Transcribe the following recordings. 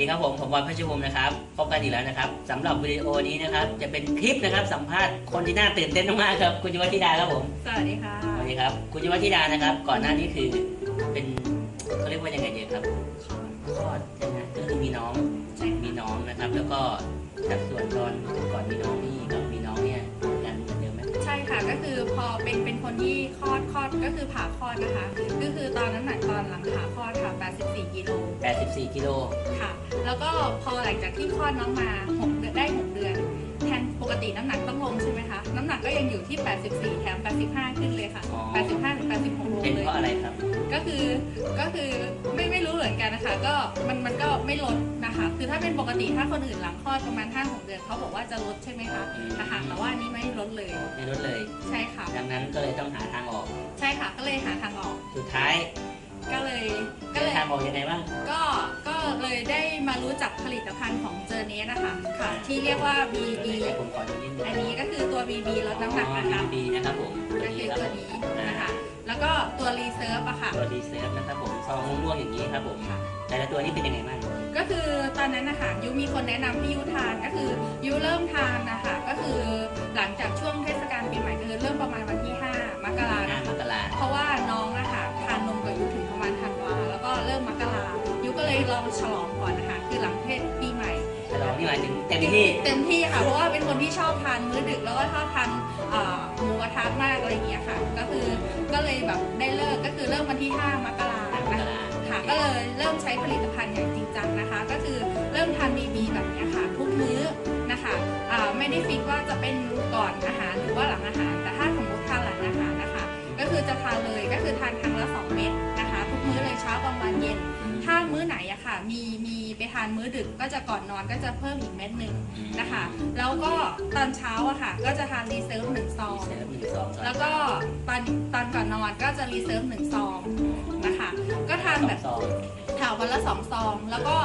ดีครับผมผมบอลพัชภูมินะครับพบกันอีกแล้วนะครับสำหรับวิดีโอนี้นะครับ จะเป็นคลิปนะครับสัมภาษณ์คนที่น่าตื่นเต้นมากๆครับ คุณยุวธิดาครับผมสวัสดีค่ะ สวัสดีครับคุณยุวธิดานะครับ ก่อนหน้านี้คือเป็นเขาเรียกว่ายังไงดีครับคลอดใช่ไหมก็คือมีน้องใช่มีน้องนะครับ แล้วก็จากส่วนตอนก่อนมีน้องนี่ ก็คือพอเป็นเป็นคนที่คลอดคลอดก็คือผ่าคลอดนะคะก็คือตอนน้ำหนักตอนหลังผ่าคลอดค่ะ 84 กิโล 84 กิโล ค่ะ แล้วก็พอหลังจากที่คลอดน้องมา6เดือนได้ 6 เดือน แทนปกติน้ำหนักต้องลงใช่ไหมคะ น้ำหนักก็ยังอยู่ที่ 84 แถม 85 ขึ้นเลยค่ะอ๋อ85ถึง86โลเป็นเลยเพราะอะไรครับ ก็คือก็คือไม่ไม่รู้เหมือนกันนะคะ ก็มันมันก็ไม่ลดนะคะ คือถ้าเป็นปกติถ้าคนอื่นหลังคลอดประมาณ5 6เดือนเขาบอกว่าจะลดใช่ไหมคะอืมนะคะแต่ว่าอันนี้ไม่ลดเลย ไม่ลดเลย ใช่ค่ะ ดังนั้นก็เลยต้องหาทางออก ใช่ค่ะ ก็เลยหาทางออก สุดท้าย ก็เลยก็เลยทางออกยังไงบ้าง ก็ก็เลยได้มารู้จักผลิตภัณฑ์ของเจอเนสนะคะค่ะ ที่เรียกว่า BB เดี๋ยวผมขอดูนิดนึงอันนี้ก็คือตัว BB ลดน้ำหนักนะคะดีนะครับผมก็คือตัวนี้นะคะ แล้วก็ตัวรีเซิร์ฟอะค่ะ ตัวดีเซฟนะครับผมซอง ครับผมค่ะ แต่ละตัวนี้เป็นยังไงบ้าง ก็คือตอนนั้นนะคะยูมีคนแนะนำให้ยูทานก็คือยูเริ่มทานนะคะก็คือหลังจากช่วงเทศกาลปีใหม่คือเริ่มประมาณวันที่ 5 มกราหน้านะมกราเพราะว่าน้องนะคะทานนมกับยูถึงประมาณธันวาแล้วก็เริ่มมกรายูก็เลยลองฉลองก่อนนะคะคือหลังเทศปีใหม่ ฉลองนี่หมายถึงเต็มที่ เต็มที่ค่ะ เพราะว่าเป็นคนที่ชอบทานมื้อดึกแล้วก็ชอบทานเอ่อหมูกระทะมากอะไรอย่างเงี้ยค่ะ ก็คือก็เลยแบบได้เลิกก็คือเริ่มวันที่ 5 มกราหน้ามกนะคะรา ค่ะ ก็เลยเริ่มใช้ผลิตภัณฑ์อย่างจริงจังนะคะ ก็คือเริ่มทานบีบีแบบเนี้ยค่ะ ทุกมื้อนะคะอ่าไม่ได้ฟิกว่าจะเป็นก่อนอาหารหรือว่าหลังอาหาร แต่ถ้าสมมติทานหลังอาหารนะคะ ก็คือจะทานเลยก็คือทานครั้งละสองเม็ดนะคะ ทุกมื้อเลยเช้ากลางวันเย็น ถ้ามื้อไหนอะค่ะ มีมีไปทานมื้อดึกก็จะก่อนนอนก็จะเพิ่มอีกเม็ดหนึ่งนะคะ แล้วก็ตอนเช้าอะค่ะ ก็จะทานรีเซิร์ฟหนึ่งซองเซฟหนึ่งสองแล้วก็ตอนตอนก่อนนอนก็จะรีเซิร์ฟหนึ่งซองนะคะก็ทานแบบสองถามวันละสองซอง แล้วก็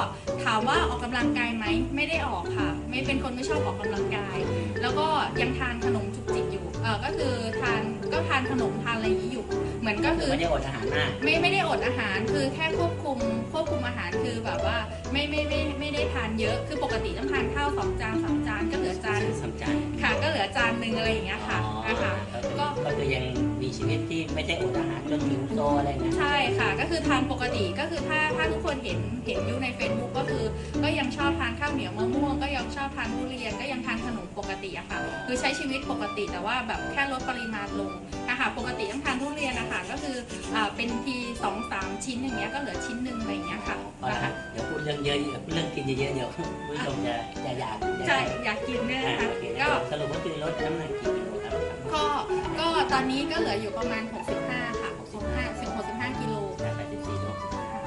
ถามว่าออกกำลังกายไหมไม่ได้ออกค่ะ ไม่เป็นคนไม่ชอบออกกำลังกาย แล้วก็ยังทานขนมจุกจิกอยู่เออก็คือทานก็ทานขนมทานอะไรอย่างนี้อยู่ เหมือนก็คือไม่ได้อดอาหารมากไม่ไม่ได้อดอาหารคือแค่ควบคุมควบคุมอาหารคือแบบว่าไม่ไม่ไม่ไม่ได้ทานเยอะคือปกติต้องทานข้าวสองจานสามจานก็เหลือจานสำจานค่ะ ก็เหลือจานหนึ่งอะไรอย่างเงี้ยค่ะอ๋อนะคะ ก็คือก็คือยังมีชีวิตที่ไม่ได้อดอาหารจนหิวโซอะไรนะใช่ค่ะ ก็คือทานปกติก็คือถ้าถ้าทุกคนเห็นเห็นอยู่ใน Facebook ก็คือ ก็ยังชอบทานข้าวเหนียวมะม่วงก็ยังชอบทานทุเรียนก็ยังทานขนมปกติอะค่ะ คือใช้ชีวิตปกติแต่ว่าแบบแค่ลดปริมาณลงนะคะปกติต้องทานทุเรียนนะคะก็คืออ่าเป็นทีสองสามชิ้นอย่างเงี้ยก็เหลือชิ้นหนึ่งอะไรอย่างเงี้ยค่ะ เอาละฮะเดี๋ยวพูดเรื่องเยอะๆเรื่องกินเยอะๆเดี๋ยวผู้ชมจะจะอยากใช่อยากกินเนี่ยอ่านะคะโอเคก็สรุปก็คือลดน้ำหนักกี่กิโลครับ ก็ก็ตอนนี้ก็เหลืออยู่ประมาณ 65 ค่ะ 65 16 15กิโลแปดสิบสี่โล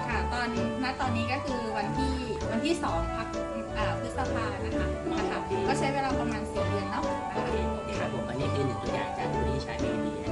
ค่ะ ตอนณตอนนี้ก็คือวันที่วันที่2พักอ่าพฤษภานะคะนะคะ ก็ใช้เวลาประมาณ 4 เดือนเนาะโอเคโอเคครับผมอันนี้คือหนึ่งตัวอย่างจากผู้ที่ใช้บี